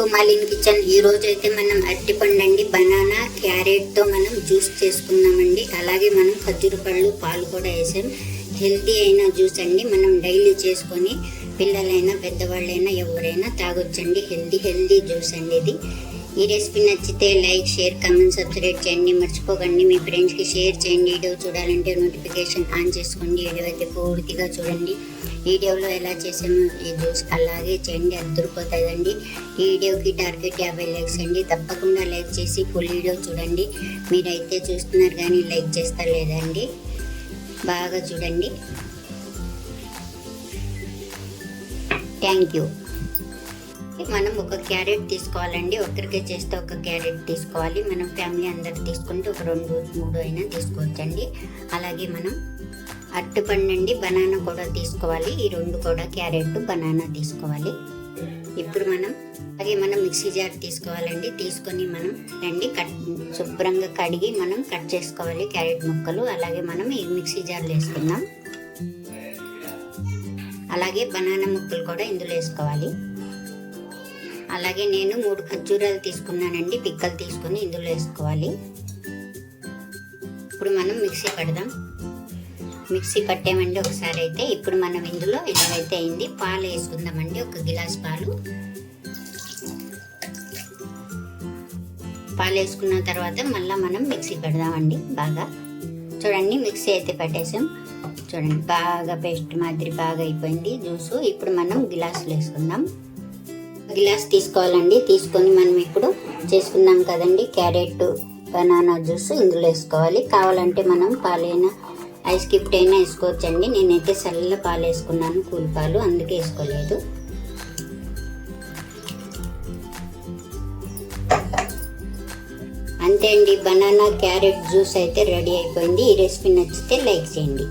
To మాలిన్ kitchen. ఈ రోజు అయితే మనం అరటిపండు అండి బనానా క్యారెట్తో మనం జ్యూస్ చేసుకున్నామండి అలాగే మనం ఖర్జూర పళ్ళు పాలు కూడా వేసాం. హెల్తీ అయిన జ్యూస్ అండి. మనం డైలీ చేసుకొని పిల్లలైనా పెద్దవాళ్ళైనా ఎవరైనా తాగొచ్చండి. హెల్తీ హెల్తీ జ్యూస్ అండి ఇది. ఈ రెసిపీ నచ్చితే లైక్ షేర్ కమెంట్ సబ్స్క్రైబ్ చేయండి. మర్చిపోకండి. మీ ఫ్రెండ్స్కి షేర్ చేయండి. వీడియో చూడాలంటే నోటిఫికేషన్ ఆన్ చేసుకోండి. వీడియో అయితే పూర్తిగా చూడండి. వీడియోలో ఎలా చేసామో ఈ జ్యూస్ అలాగే చేయండి. అద్దరిపోతుందండి. ఈ వీడియోకి టార్గెట్ యాభై లైక్స్ అండి. తప్పకుండా లైక్ చేసి ఫుల్ వీడియో చూడండి. మీరైతే చూస్తున్నారు కానీ లైక్ చేస్తారు లేదండి. బాగా చూడండి. Thank you. మనం ఒక క్యారెట్ తీసుకోవాలండి. ఒకరికి చేస్తే ఒక క్యారెట్ తీసుకోవాలి. మనం ఫ్యామిలీ అందరు తీసుకుంటే ఒక రెండు మూడు అయినా తీసుకోవచ్చండి. అలాగే మనం అరటిపండు అండి బనానా కూడా తీసుకోవాలి. ఈ రెండు కూడా క్యారెట్ బనానా తీసుకోవాలి. ఇప్పుడు మనం అలాగే మనం మిక్సీ జార్ తీసుకోవాలండి. తీసుకొని మనం రండి కట్ శుభ్రంగా కడిగి మనం కట్ చేసుకోవాలి క్యారెట్ ముక్కలు. అలాగే మనం ఈ మిక్సీ జార్లో వేసుకుందాం. అలాగే బనానా ముక్కలు కూడా ఇందులో వేసుకోవాలి. అలాగే నేను మూడు ఖర్జూరాలు తీసుకున్నానండి. పిక్కలు తీసుకొని ఇందులో వేసుకోవాలి. ఇప్పుడు మనం మిక్సీ పడదాం. మిక్సీ పట్టామండి ఒకసారి అయితే. ఇప్పుడు మనం ఇందులో ఇలాగైతే అయింది పాలు వేసుకుందామండి. ఒక గిలాస్ పాలు. పాలు వేసుకున్న తర్వాత మళ్ళీ మనం మిక్సీ పెడదామండి బాగా. చూడండి మిక్సీ అయితే పట్టేసాం. చూడండి బాగా పేస్ట్ మాదిరి బాగా అయిపోయింది. జ్యూసు. ఇప్పుడు మనం గిలాసులు వేసుకుందాం. గ్లాస్ తీసుకోవాలండి. తీసుకొని మనం ఇప్పుడు చేసుకుందాం కదండి. క్యారెట్ బనానా జ్యూస్ ఇందులో వేసుకోవాలి. కావాలంటే మనం పాలైనా ఐస్ కిప్ట్ అయినా వేసుకోవచ్చండి. నేనైతే చల్ల పాలు వేసుకున్నాను. కూల్ పాలు అందుకే వేసుకోలేదు. అంతే అండి. బనానా క్యారెట్ జ్యూస్ అయితే రెడీ అయిపోయింది. ఈ రెసిపీ నచ్చితే లైక్ చేయండి.